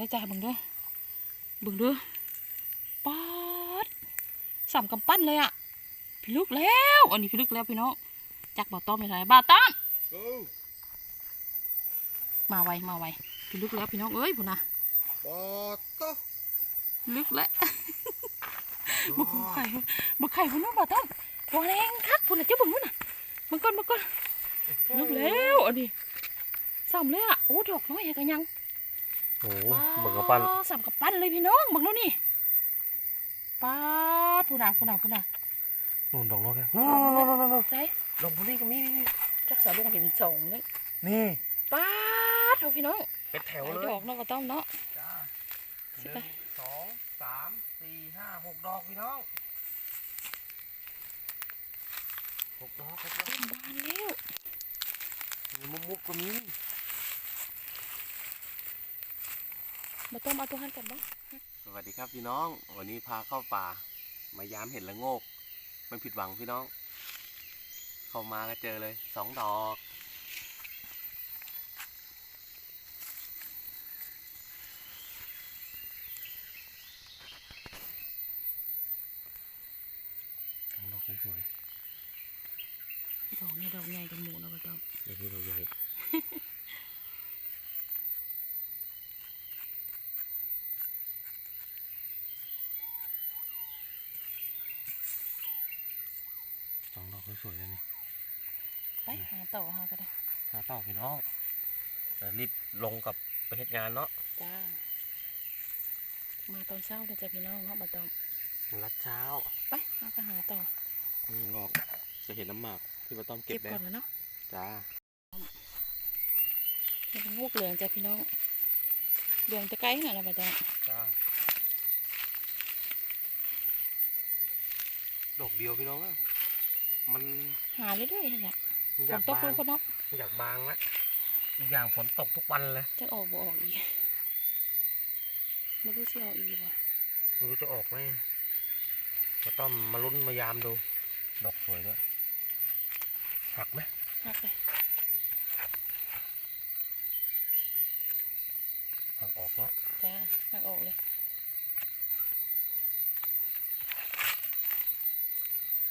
ได้จ้าเบิ่งเด้อเบิ่งเด้อป๊าดสามกำปั้นเลยอะพี่ลึกแล้ว อันนี้พี่ลึกแล้วพี่น้องจักบ่าวต้อมยังไงบ่าวต้อมโอ้มาไวมาไวพี่ลึกแล้วพี่น้องเอ้ยพุ่นนะปอโตลึกแล้วบึกไข่บึกไข่พุ่นน้องบ่าวต้อมตัวแรงคักพุ่นน่ะเจ้าเบิ่งพุ่นน่ะมึงก่อนมึงก่อนลึกแล้วอันนี้สามเลยอะโอ้ดอกน้อยแฮะกันยัง โหเบิ่งกับปั้นว้าวสามกับปั้นเลยพี่น้องเบิ่งแล้วนี่ป๊าดพุ่นน่ะพุ่นน่ะพุ่นน่ะนู่นดอกนกแกใช่ดอกพวกนี้ก็มีนี่จักสาวลุงเห็นสองเลยนี่ป๊าดเท่าพี่น้องเป็นแถวหลายเลดยอกเนาะก็ต้องเนาะจ้าหสินึ่ไปงสองสามสี่ห้าหกดอกพี่น้องหกดอกหกดอกเต็มบานแล้วมีมุกมุกก็มี มาต้มเอาตัวหันกันบ้างสวัสดีครับพี่น้อง วันนี้พาเข้าป่า มายามเห็นละโงกไม่ผิดหวังพี่น้อง เข้ามาก็เจอเลยสองดอกสองดอกสวยดอกนี่ดอกใหญ่กันหมูเนาะมาต้ม ๆเดี๋ยวนี้เราใหญ่ สองดอกสวยๆเลยนี่ไปหาต่อหาก็ได้หาต่อพี่น้องเดี๋ยวรีบลงกับไปเฮ็ดงานเนาะจ้ามาตอนเช้าเดี๋ยวจะพี่น้องเนาะมาต้มรัดเช้า ไปหาก็หาต่อนี่ดอกจะเห็นน้ำหมากที่ป้าต้อมเก็เก็บบได้ก่อนนะเนาะจ้าให้มันงวกเหลืองจ้ะพี่น้องเหลืองตะไคร้น่ะนะมาต้มจ้าดอกเดียวพี่น้องอะ มันหาเรื่อยๆนั่นแหละมันฝอยานกตกบาลงงคนเนาะมันอยากบางละอีกอย่างฝนตกทุกวันเลยจะออกบ่ออกอีกไม่รู้สิออกอีกบ่ไม่รู้จะออกไหมป้าต้อมมาลุ้นมายามดู ดอกสวยด้วยหักไหมหักเลยหักออกแล้วจ้าหักออกเลย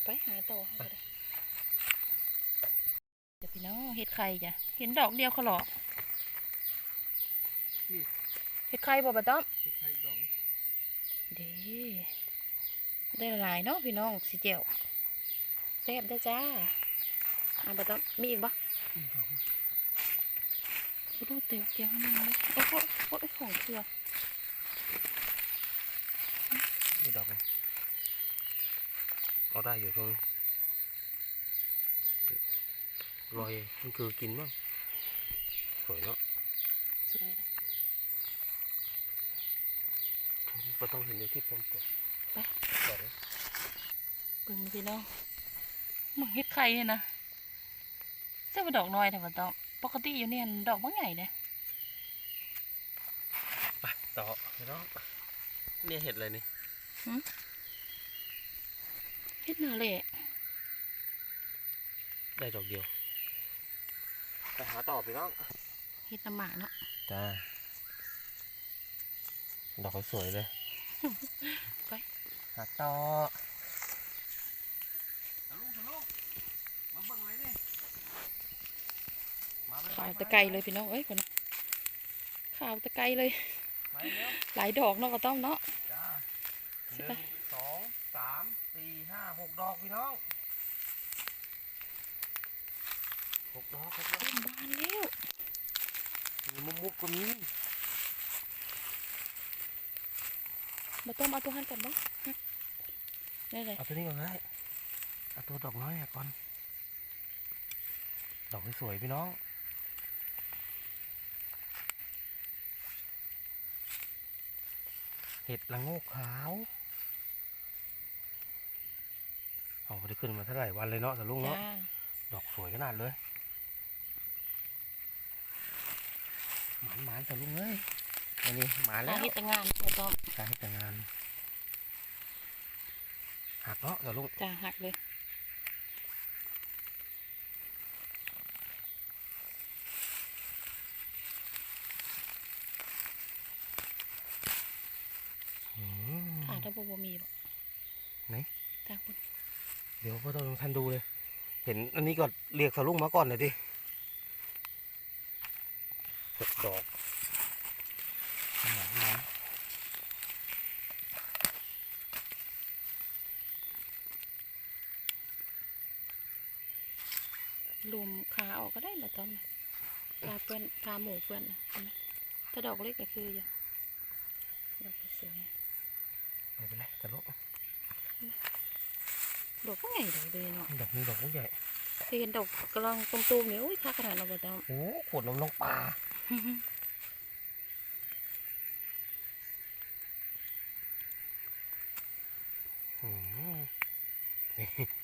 ไปหาต่อหาก็ได้ เดี๋ยวพี่น้องเห็ดไข่จ้ะเห็นดอกเดียวเขาหรอกเห็ดไข่บ่ปะต้อมใช่ดอกเด้ได้หลายเนาะพี่น้องสิเจียวแซ่บได้อจ้าเอาปะต้อมมีอีกปะดูดูเตียวเตียวให้มันเลยโอ้โหโอ้ยของเถื่อนี่ดอกเลยเอาได้อยู่ตรงนี้ ลอยมันคือกินบ้างสวยเนาะสวยนะก็ต้องเห็นอยู่ที่ปมตัวไปก่อนนะเบิ่งมาพี่น้องมึงเฮ็ดไข่เนี่ยนะเจ้าเป็นดอกน้อยแต่ว่าดอกปกติอยู่เนี่ยดอกบางใหญ่เนี่ยไปต่อพี่น้องเนี่ยเห็ดอะไรนี่เฮ็ดหนาเละได้ดอกเดียว ไปหาต่อพี่น้องเฮ็ดน้ำหมากเนาะจ้าดอกสวยเลย ไป หาต่อลุงลุงมาเบิ่งเลยนี่มาเลยขาวตะไกรเลยพี่น้องเอ้ยคนขาวตะไกรเลยมาเร็วหลายดอกเนาะก็ต้องเนาะจ้าหสินึ่ไปงสองสามสี่ห้าหกดอกพี่น้องหกดอกหกดอกเต็ มบานแล้วมีมุกมุกก็มีมาต้มเอาตัวหันกันบ้างได้เลยเอาตัวนี้ก่อนเลยเอาตัวดอกน้อยอะก่อน ดอกสวยๆพี่น้องเห็ดละโงกขาว เอาได้ขึ้นมาเท่าไหร่วันเลยเนาะแต่ลุงจ้าเนาะ ดอกสวยขนาดเลย หมานหมานแต่ลุงเอ้ยอันนี้หมานหาแล้วเฮ็ดแต่งานมาต้มการให้แต่งงานหักเนาะแต่ลุงจ้าหักเลยถ้าบ่บ่มีบ่ไหนทางพุ่นเดี๋ยวพ่อต้องท่านดูเลย เห็นอันนี้ก็เรียกสลุงมาก่อนหน่อยดิหก ดอกหอมน้ลุมขาออกก็ได้ละตอมขาเพื่อนขาหมูเพื่อนน่ะเห็นไหมถ้าดอกเล็กก็คืออยู่ดอกสวยำไม่เป็นไรตลกดอกก็ไงดอกเลยเนาะดอกนี้ดอกผู้ใหญ่เคยเห็นดอกกำลังตุ่มๆเนี่ยอุ้ยค่าขนาดเราบ่ตอมโอ้ขวดนมน้องปลาหืม นี่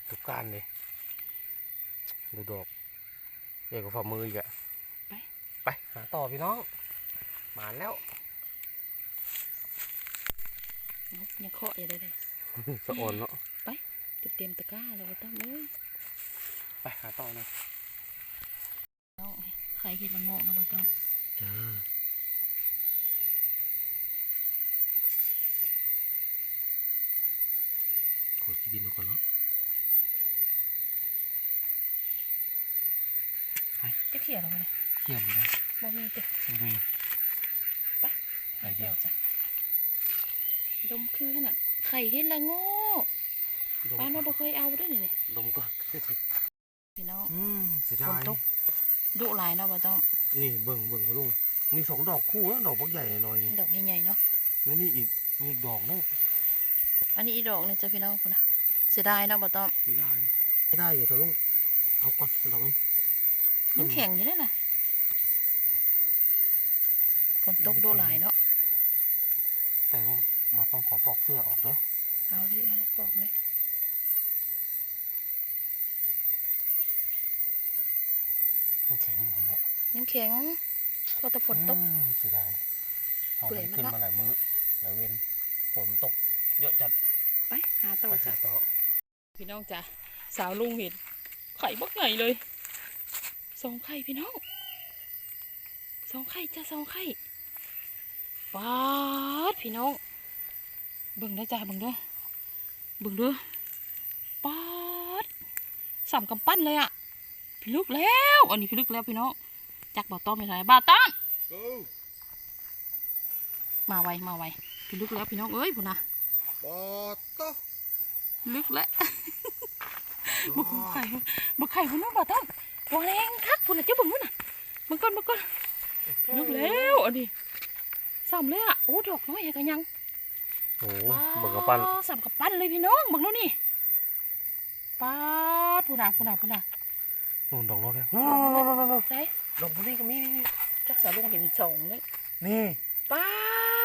ทุกการเลยดูดอกใหญ่กว่าฝ่ามืออีกอะไป ไป หาต่อพี่น้อง มาแล้วเอายังเคาะอยู่เลยเลยสะออนเนาะเตรียมตะกร้าแล้วบ่ตอมเอ้ยไปหาต่อนะเอาไข่เห็ดละโงกเนาะบ่ตอม จ้าขดขี้ดินออกก่อนเนาะจะเขี่ยเราไปเลยเขี่ยมเลยบ่มีจ้ะนี่หาต่อจ้ะดมคือขนาดไข่เห็ดละโงกดมป้าเราบ่เคยเอาด้วยนี่นี่ดมก่อนพี่น้องอืมเสียฝดานยตก ดุหลายเนาะบ่ตอมนี่เบิ่งเบิ่งคุณลุงนี่สองดอกคู่แล้วดอกบักใหญ่หน่อยนี่ดอกใหญ่ๆเนาะแล้วนี่อีกมีอีกดอกนึงอันนี้อีดอกหนึงจ้ะพี่น้องคุณนะเสียดายเนาะบ่ตอมไม่ได้ไม่ได้อยู่คุณลุงเอาก่อนดอกนี้ยังแข็งอยู่เลยนะฝนตกดุหลายเนาะแต่มาต้องขอปอกเสื้อออกเด้อเอาเลยเอาเลยบอกเลย มันแข็งอยู่เนี่ยยังแข็งพอแต่ฝนตกอืมเสียดายเอาเปื่ไปอยมันขึ้นเนาะมาหลายมื้อหลายเว้นฝนตก เยอะจัดไปหาต่อไปจ้ะหาต่อพี่น้องจ้ะสาวลุงเห็นไข่บักใหญ่เลยสองไข่พี่น้องสองไข่จ้ะสองไข่ปาดพี่น้องเบิ่งได้อจ้ะเบิ่งเด้อเบิ่งเด้อปาดสามกำปั้นเลยอะ พี่ลึกแล้ว อันนี้พี่ลึกแล้วพี่น้องจักบ่อต้อมไม่ไรบ่าวต้อมมาไวมาไวพี่ลึกแล้วพี่น้องเอ้ยพุ่นนะปอโต้ลึกแล้วบุกไข่บุกไข่พุ่นน้องบ่ต้องตัวแรงคักพุ่นน่ะเจ้าบุ๋มพุ่นน่ะมึงก่อนมึงก่อนลึกแล้วอันนี้ซ้ำเลยอะโอ้ดอกน้อยอะกันยังโอ้เบิ่งกระปั้นว้าวซ้ำกับปั้นเลยพี่น้องมึงดูนี่ป้าดพุ่นน่ะพุ่นน่ะพุ่นน่ะ นู่นดอกนกแกใช่ดอกพวกนี้ก็มีนี่จักสาวลุงเห็นสองนี่นี่ป้า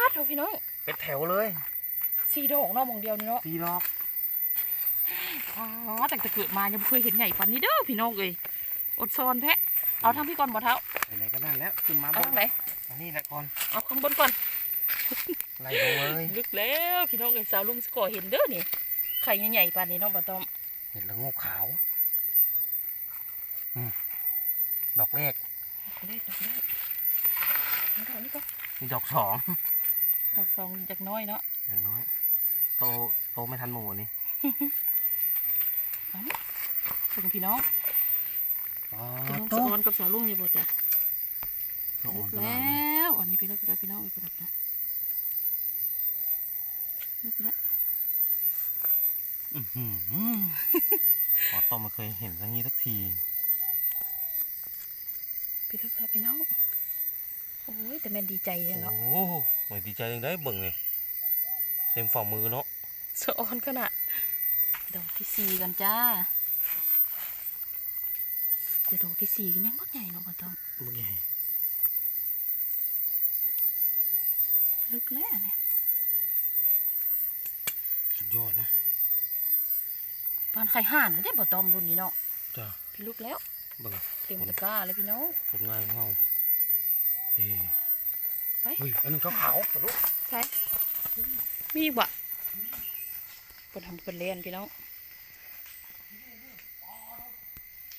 ดเถอะพี่น้องเป็นแถวเลยสี่ดอกเนาะมองเดียวนี่เนาะสี่ดอกอ๋อแต่แต่เกิดมายังบ่เคยเห็นใหญ่ปานนี้เด้อพี่น้องเอ้ยอดซอนแท้เอาทางพี่ก่อนบ่เท้าไหนๆก็นั่นแล้วขึ้นมาเอาบทานงไหนอันนี้แหละก่อนเอาข้างบนก่อนไล่ลงเลยลึกแล้วพี่น้องเอ้ยสาวลุงสกอเห็นเด้อนี่ไข่ใหญ่ๆปานนี้เน้องบ่ต้อมเห็นแล้วงอกขาวอืม ดอกแรกดอกแรกดอกแรกเอาดอกนี้ก็มีดอกสองดอกสองจากน้อยเนาะอย่างน้อย โตโตไม่ทันหมูนี่เอานี่ถึงพี่น้องอ๋อพี่น้องโตสะออนกับสาวลุงอย่าบ่จ้ะโตลึกขนาแล้ดนี้วอันนี้พี่ลึกแล้วพี่น้องไปกดนะลึกแล้วอื้อหืออ๋อโตไมาเคยเห็นอย่างนี้สักที พี่ลึกแล้วพี่น้องโอ้ยแต่แม่นดีใจเลยโอ้เนาะโหเหมือนดีใจยังได้เบิ่งเลยเต็มฝ่ามือเนาะสะออนขนาดดอกที่สี่กันจ้าแต่ดอกที่สี่ก็ยังบักใหญ่เนาะบ่ต้อมมึงไงลึกแล้วเนี่ยสุดยอดนะปานไข่ห่านเลยเด้บ่ต้อมรุ่นนี้เนาะจ้าพี่ลึกแล้ว เบิ่งเต็มตะกร้าเลยพี่น้องผลงานของเราเอ้ไปเฮ้ยอันนึงขาวๆกระลุกใช่มีอีกบ่เปิดทำเปิดเรียนพี่น้อง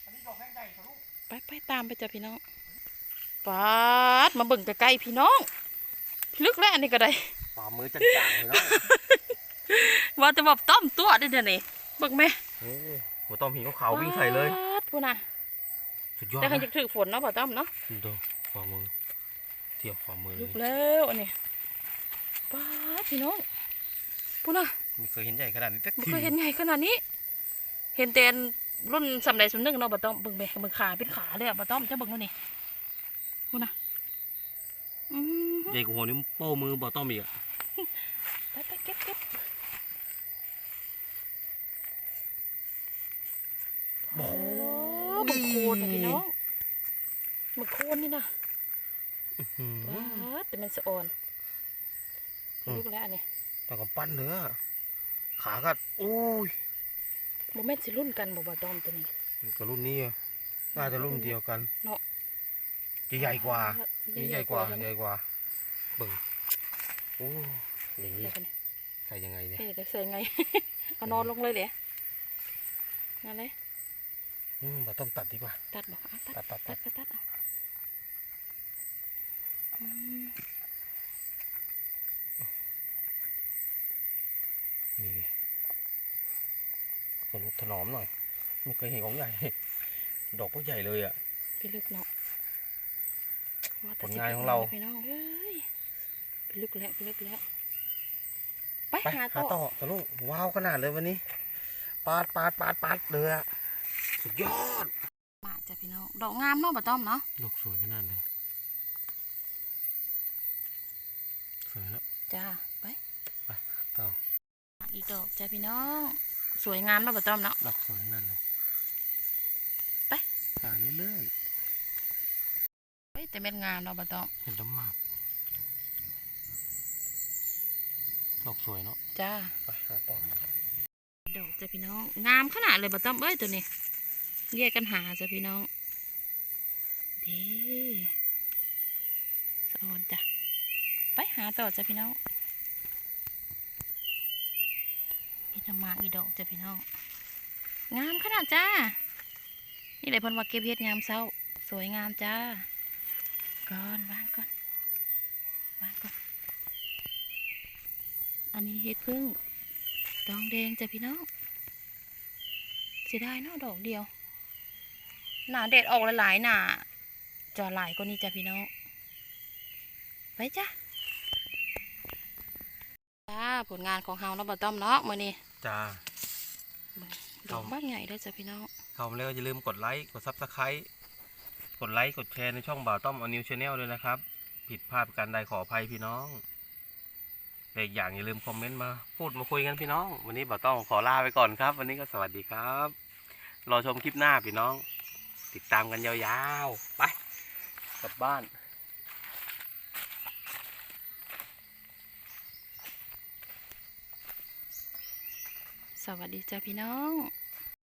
อันนี้ดอกแห้งใหญ่กระลุกไปไปตามไปจ้ะพี่น้องปาดมาเบิ่งใกล้ๆพี่น้องพี่ลึกแล้วอันนี้ก็ได้ฝ่ามือจัดจ่างเลยเนาะว่าจะแบบต้มตัวได้เดี๋ยวนี้เบิกไหมโอ้หัวต้อมหินขาวๆวิ่งใส่เลยป๊าดพูน่ะ สุดยอดแต่ใครนะจะถือฝนเนาะบ่ต้อมเนาะดูฝ่ามือเทียบฝ่ามือเลลุยกแล้วอันนี้ป้าดพี่น้องพูน่ะไม่เคยเห็นใหญ่ขนาดนี้สักไม่ทีเคยเห็นใหญ่ขนาดนี้ เห็นแต่รุ่นสำใดสำนึกเนาะบ่ต้อมเบิ่งไปเบิ่งขาเป็นขาเลยอะบ่ต้อมจะเบิ่งแล้วนี่พูน่ะอืมใหญ่กว่าหัวนิ้วโป้มือบ่ต้อมอีกอะ ไปไปเก็บเก็บ โอ้ โอ้บักโคนนะพี่น้องบัก โคนนี่นะหืมว้าดแต่มันสะอ่อนอืมลูกแล้วอันนี้แต่ก็ปั้นเนื้อขาก็โอ้ยโมเมนต์สิรุ่นกันบ่บ่ต้อมตัวนี้กับรุ่นนี้อะน่าจะรุ่นเดียวกันเนาะจะใหญ่กว่านี่ใหญ่กว่าใช่ไหมใหญ่กว่าเบิ่งโอ้อย่างนี้เดี๋ยวกันใส่ยังไงเนี่ยนี่จะใส่ไงเอานอนลงเลยเดี๋ยวนั่นเลยอืมเราต้องตัดดีกว่า ตัดบอกอะตัดตัดตัดตัตัดดก็ตัดเอาอืม นี่ดิสนุกถนอมหน่อย ไม่เคยเห็นของใหญ่ ดอกก็ใหญ่เลยอะพี่ลึกเนาะว่าแต่ผลงานของเราสิไปนอนพี่น้องเอ้ยพี่ลึกแล้วพี่ลึกแล้วไปไปหาหาโต๊ะต่อตะลุงว้าวขนาดเลยวันนี้ ปาดปาดปาดปาดเลยอะสุดยอดมาจ้ะพี่น้อง ดอกงามเนาะบ่ต้อมเนาะ ดอกสวยขนาดเลย สวยแล้วจ้าไปต่ออีกดอกจ้ะพี่น้อง สวยงามเนาะบ่ต้อมเนาะดอกสวยขนาดเลยไปหาเรื่อยเฮ้ยแต่เม็ดงามเนาะบ่ต้อมๆเห็นน้ำหมากดอกสวยเนาะจ้าไปหาต่อดอกจ้ะพี่น้องงามขนาดเลยบ่ต้อมเอ้ยตัวนี้แยกกันหาจ้ะพี่น้องเด้สะออนจ้ะ ไปหาต่อจ้ะพี่น้องอีน้ำหมาอีดอกจ้ะพี่น้อง งามขนาดจ้า นี่เลยพิ่นว่าเก็บเฮ็ดยามเช้า สวยงามจ้า ก่อนวางก่อนวางก่อน อันนี้เฮ็ดพึ่งดองแดงจ้ะพี่น้องเสียดายเนาะดอกเดียว หนาเด็ดออกหลายๆหนาจะหลายกว่านี้จ้ะพี่น้อง ไปจ้ะ จ้าผลงานของเฮาเนาะบ่ต้อมเนาะมื้อนี้จ้าดอกบ้านใหญ่ได้อจ้ะพี่น้องเข้ามาแล้วก็อย่าลืมกดไลค์กดซับสไครต์กดไลค์กดแชร์ในช่องบ่าวต้อมอนิวชาแนลด้วยนะครับ ผิดพลาดประการใดขออภัยพี่น้องแต่อีกอย่างอย่าลืมคอมเมนต์มาพูดมาคุยกันพี่น้อง วันนี้บ่าวต้อมขอลาไปก่อนครับ วันนี้ก็สวัสดีครับ รอชมคลิปหน้าพี่น้อง ติดตามกันยาวๆ ไปกลับบ้าน สวัสดีจ้าพี่น้อง